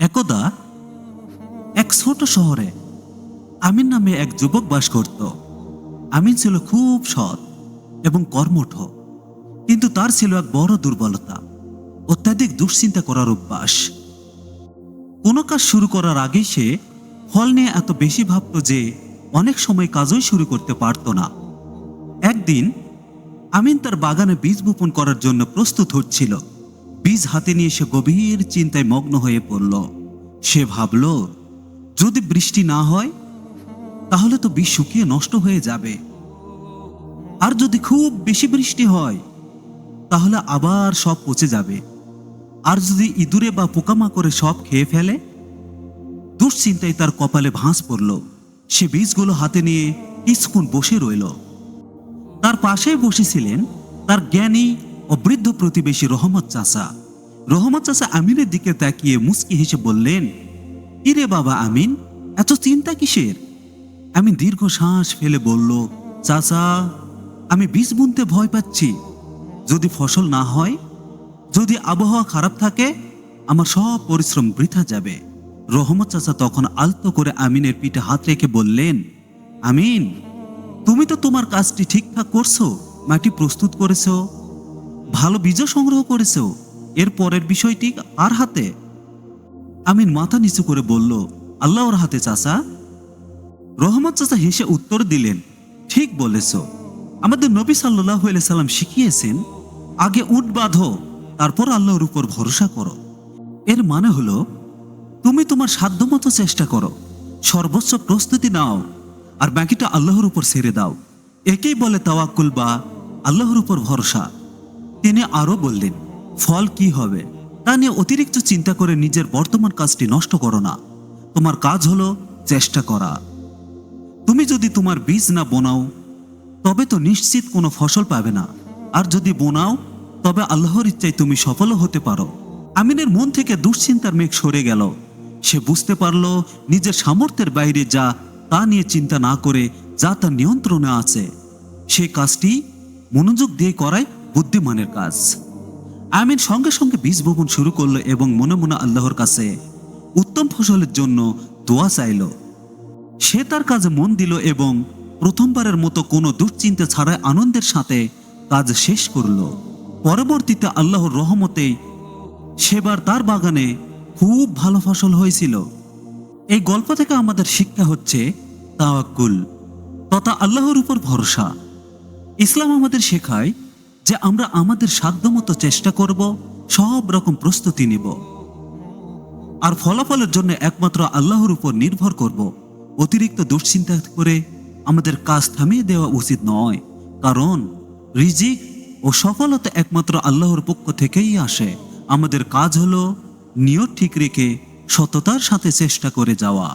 একদা এক ছোট শহরে আমিন নামে এক যুবক বাস করত। আমিন ছিল খুব সৎ এবং কর্মঠ, কিন্তু তার ছিল এক বড় দুর্বলতা, অত্যাধিক দুশ্চিন্তা করার অভ্যাস। কোনো কাজ শুরু করার আগেই সে ফল নিয়ে এত বেশি ভাবত যে অনেক সময় কাজই শুরু করতে পারত না। একদিন আমিন তার বাগানে বীজ বপন করার জন্য প্রস্তুত হচ্ছিল। বীজ হাতে নিয়ে সে গভীর চিন্তায় মগ্ন হয়ে পড়ল। সে ভাবল, যদি বৃষ্টি না হয়, তাহলে তো বীজ শুকিয়ে নষ্ট হয়ে যাবে। আর যদি খুব বেশি বৃষ্টি হয়, তাহলে আবার সব পচে যাবে। আর যদি ইঁদুরে বা পোকামাকড়ে সব খেয়ে ফেলে? দুশ্চিন্তায় তার কপালে ভাঁজ পড়ল। সে বীজগুলো হাতে নিয়ে কিছুক্ষণ বসে রইল। তার পাশেই বসেছিলেন তার জ্ঞানী ও বৃদ্ধ প্রতিবেশী রহমত চাচা। রহমত চাচা আমিনের দিকে তাকিয়ে মুচকি হেসে বললেন, ইরে বাবা আমিন, এত চিন্তা কিসের? আমি দীর্ঘ শ্বাস ফেলে বলল, চাচা, আমি বীজ বুনতে ভয় পাচ্ছি। যদি ফসল না হয়, যদি আবহাওয়া খারাপ থাকে, আমার সব পরিশ্রম বৃথা যাবে। রহমত চাচা তখন আলতো করে আমিনের পিঠে হাত রেখে বললেন, আমিন, তুমি তো তোমার কাজটি ঠিকঠাক করছ, মাটি প্রস্তুত করেছ ভালো বীজ সংগ্রহ করেছ এর পরের বিষয়টি আর হাতে? আমিন মাথা নিচু করে বলল, আল্লাহর হাতে, চাচা? রহমত চাচা হেসে উত্তর দিলেন, ঠিক বলেছ। আমাদের নবী সাল্লাহ সাল্লাম শিখিয়েছেন, আগে উট বাঁধো, তারপর আল্লাহর উপর ভরসা করো। এর মানে হলো, তুমি তোমার সাধ্যমতো চেষ্টা করো, সর্বোচ্চ প্রস্তুতি নাও, আর বাকিটা আল্লাহর উপর ছেড়ে দাও। একেই বলে তাওয়াক্কুল বা আল্লাহর উপর ভরসা। তিনি আরও বললেন, ফল কি হবে? তা নিয়ে অতিরিক্ত চিন্তা করে নিজের বর্তমান কাজটি নষ্ট করো না। তোমার কাজ হলো চেষ্টা করা। তুমি যদি তোমার বীজ না বোনাও, তবে তো নিশ্চিত কোনো ফসল পাবে না। আর যদি বোনাও, তবে আল্লাহর ইচ্ছায় তুমি সফলও হতে পারো। আমিনের মন থেকে দুশ্চিন্তার মেঘ সরে গেল। সে বুঝতে পারল নিজের সামর্থ্যের বাইরে যা, তা নিয়ে চিন্তা না করে যা তার নিয়ন্ত্রণে আছে। সে কাজটি মনোযোগ দিয়ে করাই বুদ্ধিমানের কাজ। আমিন সঙ্গে সঙ্গে বীজ বপন শুরু করল এবং মনে মনে আল্লাহর কাছে উত্তম ফসলের জন্য দোয়া চাইল। সে তার কাজে মন দিল এবং প্রথমবারের মতো কোনো দুশ্চিন্তা ছাড়াই আনন্দের সাথে কাজ শেষ করল। পরবর্তীতে আল্লাহর রহমতেই সেবার তার বাগানে খুব ভালো ফসল হয়েছিল। এই গল্প থেকে আমাদের শিক্ষা হচ্ছে তাওয়াক্কুল, তথা আল্লাহর উপর ভরসা। ইসলাম আমাদের শেখায় যে আমরা আমাদের সাধ্যমতো চেষ্টা করব, সব রকম প্রস্তুতি নিব। আর ফলাফলের জন্য একমাত্র আল্লাহর উপর নির্ভর করব। অতিরিক্ত দুশ্চিন্তা করে আমাদের কাজ থামিয়ে দেওয়া উচিত নয়, কারণ রিজিক ও সফলতা একমাত্র আল্লাহর পক্ষ থেকেই আসে। আমাদের কাজ হলো নিয়ত ঠিক রেখে সততার সাথে চেষ্টা করে যাওয়া।